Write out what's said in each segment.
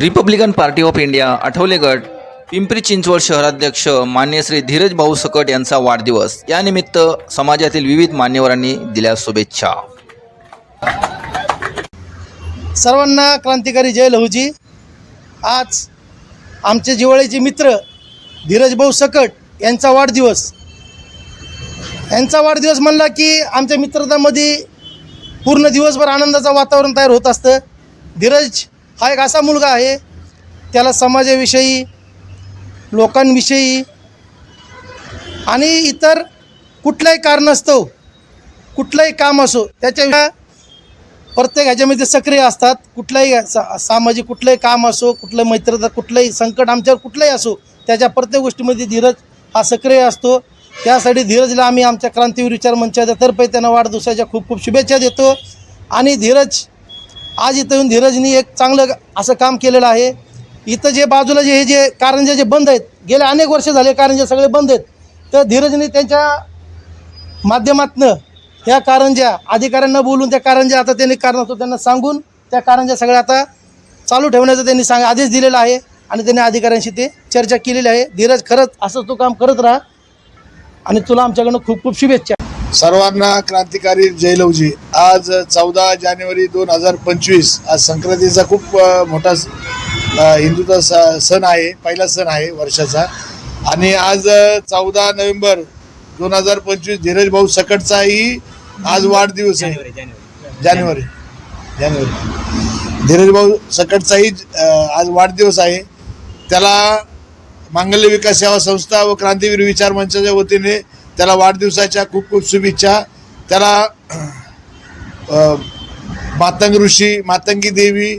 Republican party of India Athawale गट पिंपरी चिंचवड शहराध्यक्ष मान्य श्री धीरज भाऊ सकट यांचा वाढदिवस. यानिमित्त समाजातील विविध मान्यवरांनी दिल्या शुभेच्छा. सर्वांना क्रांतिकारी जय लहूजी. आज आमचे जिवाळीचे मित्र धीरज भाऊ सकट यांचा वाढदिवस. यांचा वाढदिवस म्हणला की आमच्या मित्रतामध्ये पूर्ण दिवसभर आनंदाचं वातावरण तयार होत असतं. धीरज हा एक असा मुलगा आहे त्याला समाजाविषयी लोकांविषयी आणि इतर कुठलंही कारण असतो कुठलंही काम असो त्याच्या प्रत्येक ह्याच्यामध्ये सक्रिय असतात. कुठलंही सा सामाजिक कुठलंही काम असो कुठलं मैत्रता कुठलंही संकट आमच्यावर कुठलंही असो त्याच्या प्रत्येक गोष्टीमध्ये धीरज हा सक्रिय असतो. त्यासाठी धीरजला आम्ही आमच्या क्रांतीवीर विचार मंचाच्या तर्फे त्यांना वाढदिवसाच्या खूप खूप शुभेच्छा देतो. आणि धीरज आज इथं येऊन धीरजनी एक चांगलं असं काम केलेलं आहे. इथं जे बाजूला जे हे जे कारंजे जे बंद आहेत गेले अनेक वर्ष झाले कारंजे सगळे बंद आहेत. तर धीरजनी त्यांच्या माध्यमातनं ह्या कारंज्या अधिकाऱ्यांना बोलून त्या कारंज्या आता त्यांनी कारणास्तव त्यांना सांगून त्या कारंज्या सगळ्या आता चालू ठेवण्याचा त्यांनी सांग आदेश दिलेला आहे आणि त्यांनी अधिकाऱ्यांशी ते चर्चा केलेली आहे. धीरज खरंच असं तू काम करत राहा आणि तुला आमच्याकडनं खूप खूप शुभेच्छा. सर्वांना क्रांतिकारी जयलवजी आज चौदा जानेवारी दोन हजार पंचवीस आज संक्रांतीचा खूप मोठा हिंदूचा स- सण आहे पहिला सण आहे वर्षाचा. आणि आज चौदा नोव्हेंबर दोन हजार पंचवीस धीरज भाऊ सकटचाही आज वाढदिवस आहे. जानेवारी जानेवारी. धीरज भाऊ सकटचाही आज वाढदिवस आहे. त्याला मांगल्य विकास सेवा संस्था व क्रांतीवीर विचार मंचाच्या वतीने त्याला वाढदिवसाच्या खूप खूप शुभेच्छा. त्याला मातंग ऋषी मातंगी देवी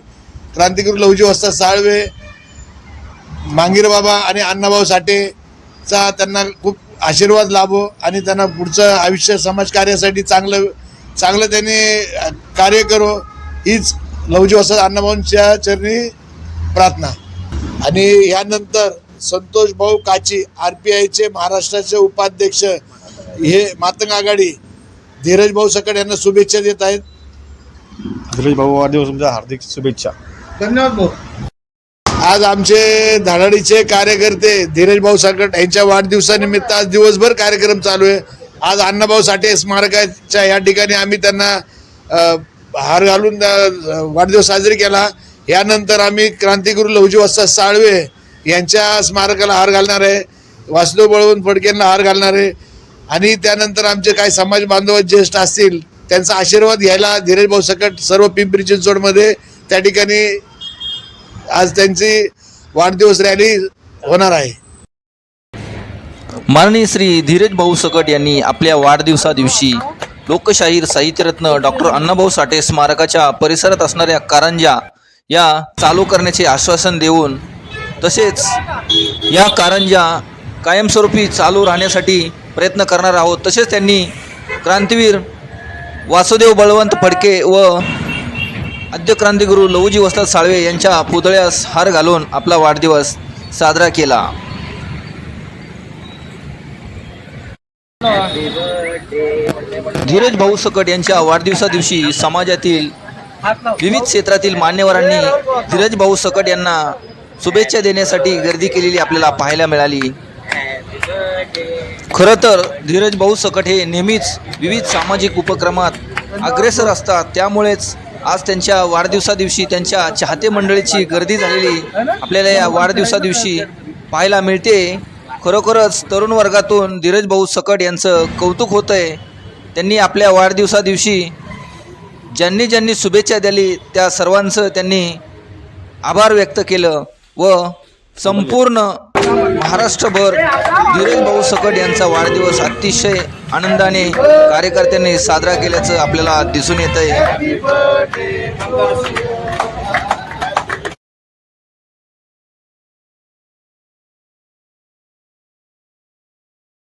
क्रांतिगुरू लवजी वस्ता साळवे मांगीरबाबा आणि अण्णाभाऊ साठेचा त्यांना खूप आशीर्वाद लाभो आणि त्यांना पुढचं आयुष्य समाजकार्यासाठी चांगलं चांगलं त्यांनी कार्य करो. हीच लवजी वस्ता अण्णाभाऊंच्या चरणी प्रार्थना. आणि यानंतर संतोष भाऊ काची आर पी आयचे महाराष्ट्राचे उपाध्यक्ष हे मातंग आघाडी धीरज भाऊ सकट यांना शुभेच्छा देत आहेत. धीरज भाऊ वाढदिवस तुमच्या हार्दिक शुभेच्छा. धन्यवाद भाऊ. आज आमचे धाडाडीचे कार्यकर्ते धीरज भाऊ सकट यांच्या वाढदिवसानिमित्त आज दिवसभर कार्यक्रम चालू आहे. आज अण्णाभाऊ साठे स्मारकाच्या या ठिकाणी आम्ही त्यांना हार घालून वाढदिवस साजरी केला. यानंतर आम्ही क्रांतिगुरू लवजी वस्ता साळवे यांच्या स्मारकाला हार घालणार आहे. वासुदेव बळवंत फडकेंना हार घालणार आहे. आणि त्यानंतर आमचे काही समाज बांधव ज्येष्ठ असतील त्यांचा आशीर्वाद घ्यायला धीरज भाऊ सकट सर्व पिंपरी चिंचवडमध्ये त्या ठिकाणी आज त्यांची वाढदिवस रॅली होणार आहे. माननीय श्री धीरज भाऊ सकट यांनी आपल्या वाढदिवसा दिवशी लोकशाहीर साहित्यरत्न डॉक्टर अण्णाभाऊ साठे स्मारकाच्या परिसरात असणाऱ्या कारंजा या चालू करण्याचे आश्वासन देऊन तसेच या कारंजा कायमस्वरूपी चालू राहण्यासाठी प्रयत्न करणार आहोत. तसेच त्यांनी क्रांतीवीर वासुदेव बळवंत फडके व आद्य क्रांतिगुरू लवजी साळवे यांच्या पुतळ्यास हार घालून आपला वाढदिवस साजरा केला. धीरज भाऊ सकट यांच्या वाढदिवसा दिवशी समाजातील विविध क्षेत्रातील मान्यवरांनी धीरज भाऊ सकट यांना शुभेच्छा देण्यासाठी गर्दी केलेली आपल्याला पाहायला मिळाली. खरं तर धीरज भाऊ सकट हे नेहमीच विविध सामाजिक उपक्रमात अग्रेसर असतात. त्यामुळेच आज त्यांच्या वाढदिवसादिवशी त्यांच्या चाहते मंडळीची गर्दी झालेली आपल्याला या वाढदिवसादिवशी पाहायला मिळते. खरोखरच तरुण वर्गातून धीरज भाऊ सकट यांचं कौतुक होतं आहे त्यांनी आपल्या वाढदिवसादिवशी ज्यांनी ज्यांनी शुभेच्छा दिली त्या सर्वांचं त्यांनी आभार व्यक्त केलं व संपूर्ण महाराष्ट्रभर धीरज भाऊ सकट यांचा वाढदिवस अतिशय आनंदाने कार्यकर्त्यांनी साजरा केल्याचं आपल्याला दिसून येत आहे